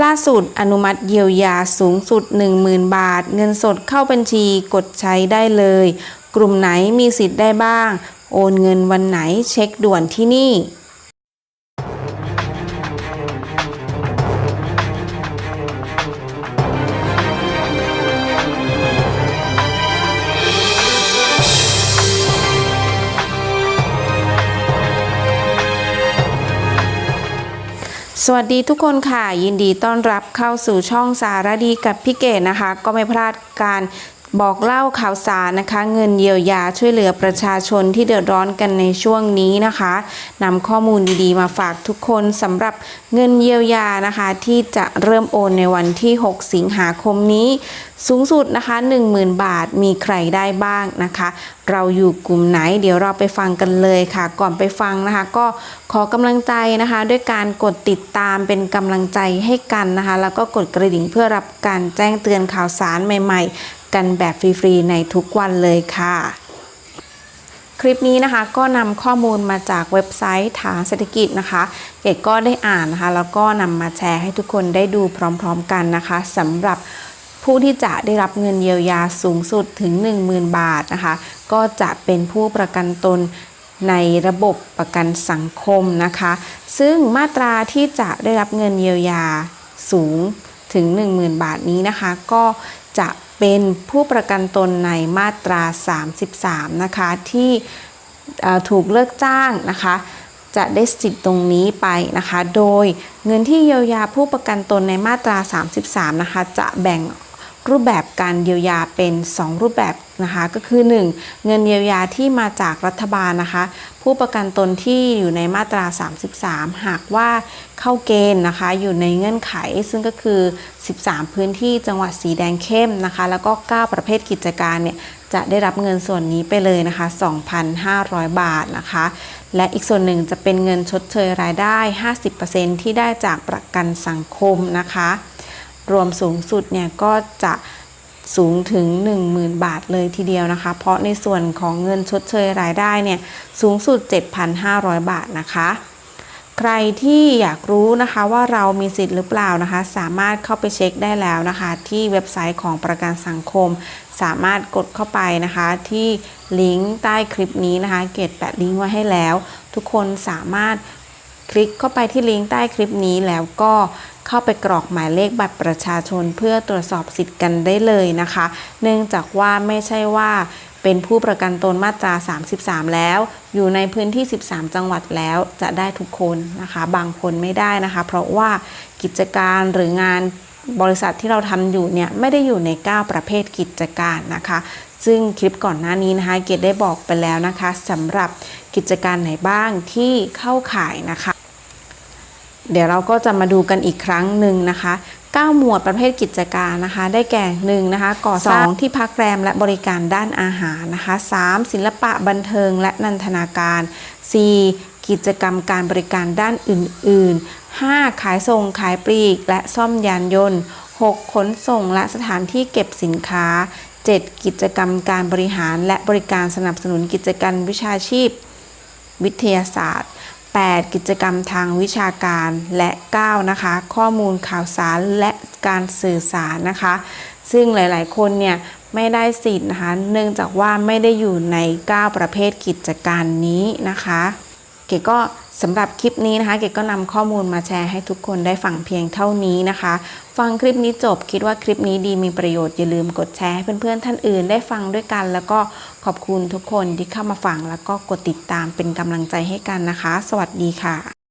ล่าสุดอนุมัติเยียวยาสูงสุด 10,000 บาท เงินสดเข้าบัญชีกดใช้ได้เลย กลุ่มไหนมีสิทธิ์ได้บ้าง โอนเงินวันไหนเช็คด่วนที่นี่ สวัสดีทุกคนค่ะ ยินดีต้อนรับเข้าสู่ช่องสารดีกับพี่เกดนะคะ ก็ไม่พลาดการ บอกเล่าข่าวสารนะคะ เงินเยียวยาช่วยเหลือประชาชนที่เดือดร้อนกันในช่วงนี้นะคะนำข้อมูลดีๆมาฝากทุกคนสำหรับเงินเยียวยานะคะ ที่จะเริ่มโอนในวันที่ 6 สิงหาคมนี้ สูงสุดนะคะ 10,000 บาทมีใครได้บ้างนะคะ เราอยู่กลุ่มไหน เดี๋ยวเราไปฟังกันเลยค่ะ ก่อนไปฟังนะคะ ก็ขอกำลังใจนะคะ ด้วยการกดติดตามเป็นกำลังใจให้กันนะคะ แล้วก็กดกระดิ่งเพื่อรับการแจ้งเตือนข่าวสารใหม่ ๆ กันแบบฟรีๆในทุกวันเลยค่ะ คลิปนี้นะคะก็นำข้อมูลมาจากเว็บไซต์ฐานเศรษฐกิจนะคะเกดก็ได้อ่านนะคะ แล้วก็นำมาแชร์ให้ทุกคนได้ดูพร้อมๆกันนะคะสำหรับผู้ที่จะได้รับเงินเยียวยาสูงสุดถึง 10,000 บาทนะคะ ก็จะเป็นผู้ประกันตนในระบบประกันสังคมนะคะ ซึ่งมาตราที่จะได้รับเงินเยียวยาสูง ถึง 10,000 บาทนี้นะคะ ก็จะเป็นผู้ประกันตนในมาตรา 33 นะคะ ที่ถูกเลิกจ้างนะคะจะได้สิทธิ์ตรงนี้ไปนะคะ โดยเงินที่เยียวยาผู้ประกันตนในมาตรา 33 นะคะ จะแบ่ง รูปแบบการเยียวยาเป็น 2 รูปแบบนะคะก็คือ 1. เงินเยียวยาที่มาจากรัฐบาลนะคะ ผู้ประกันตนที่อยู่ในมาตรา 33 หากว่าเข้าเกณฑ์นะคะ อยู่ในเงื่อนไขซึ่งก็คือ 13 พื้นที่จังหวัดสีแดงเข้มนะคะ แล้วก็ 9 ประเภทกิจการเนี่ยจะได้รับเงินส่วนนี้ไปเลยนะคะ 2,500 บาทนะคะ และอีกส่วนหนึ่งจะเป็นเงินชดเชยรายได้ 50%ที่ได้จากประกันสังคมนะคะ รวมสูงสุดเนี่ยก็จะสูงถึง 10,000 บาทเลยทีเดียวนะคะ เพราะในส่วนของเงินชดเชยรายได้เนี่ยสูงสุด 7,500 บาทนะคะ ใครที่อยากรู้นะคะว่าเรามีสิทธิ์หรือเปล่านะคะ สามารถเข้าไปเช็คได้แล้วนะคะ ที่เว็บไซต์ของประกันสังคม สามารถกดเข้าไปนะคะ ที่ลิงก์ใต้คลิปนี้นะคะ เกดแปะลิงก์ไว้ให้แล้ว ทุกคนสามารถคลิกเข้าไปที่ลิงก์ใต้คลิปนี้แล้วก็ เข้าไปกรอกหมายเลขบัตรประชาชนเพื่อตรวจสอบสิทธิ์กันได้เลยนะคะ เนื่องจากว่าไม่ใช่ว่าเป็นผู้ประกันตนมาตรา 33 แล้ว อยู่ในพื้นที่ 13 จังหวัดแล้วจะได้ทุกคนนะคะ บางคนไม่ได้นะคะ เพราะว่ากิจการหรืองานบริษัทที่เราทำอยู่เนี่ยไม่ได้อยู่ใน 9 ประเภทกิจการนะคะ ซึ่งคลิปก่อนหน้านี้นะคะ เกดได้บอกไปแล้วนะคะสำหรับกิจการไหนบ้างที่เข้าข่ายนะคะ เดี๋ยวเราก็จะมาดูกันอีกครั้งหนึ่งนะคะ9 หมวดประเภทกิจการนะคะ ได้แก่1นะคะก่อสร้างที่พักแรมและบริการด้านอาหารนะคะ 3. ศิลปะบันเทิงและนันทนาการ 4. กิจกรรมการบริการด้านอื่น ๆ 5. ขายส่งขายปลีก และซ่อมยานยนต์ 6. ขนส่งและสถานที่เก็บสินค้า 7. กิจกรรมการบริหารและบริการสนับสนุนกิจการวิชาชีพ วิทยาศาสตร์ 8 กิจกรรมทางวิชาการและ 9 นะคะ ข้อมูลข่าวสารและการสื่อสารนะคะ ซึ่งหลายๆ คนเนี่ยไม่ได้สิทธิ์นะคะ เนื่องจากว่าไม่ได้อยู่ใน 9 ประเภทกิจการนี้นะคะ เก๋ก็สำหรับคลิปนี้นะคะเก๋ก็นำข้อมูลมาแชร์ให้ทุกคนได้ฟังเพียงเท่านี้นะคะ ฟังคลิปนี้จบคิดว่าคลิปนี้ดีมีประโยชน์อย่าลืมกดแชร์ให้เพื่อนๆท่านอื่นได้ฟังด้วยกัน แล้วก็ขอบคุณทุกคนที่เข้ามาฟังแล้วก็กดติดตามเป็นกำลังใจให้กันนะคะ สวัสดีค่ะ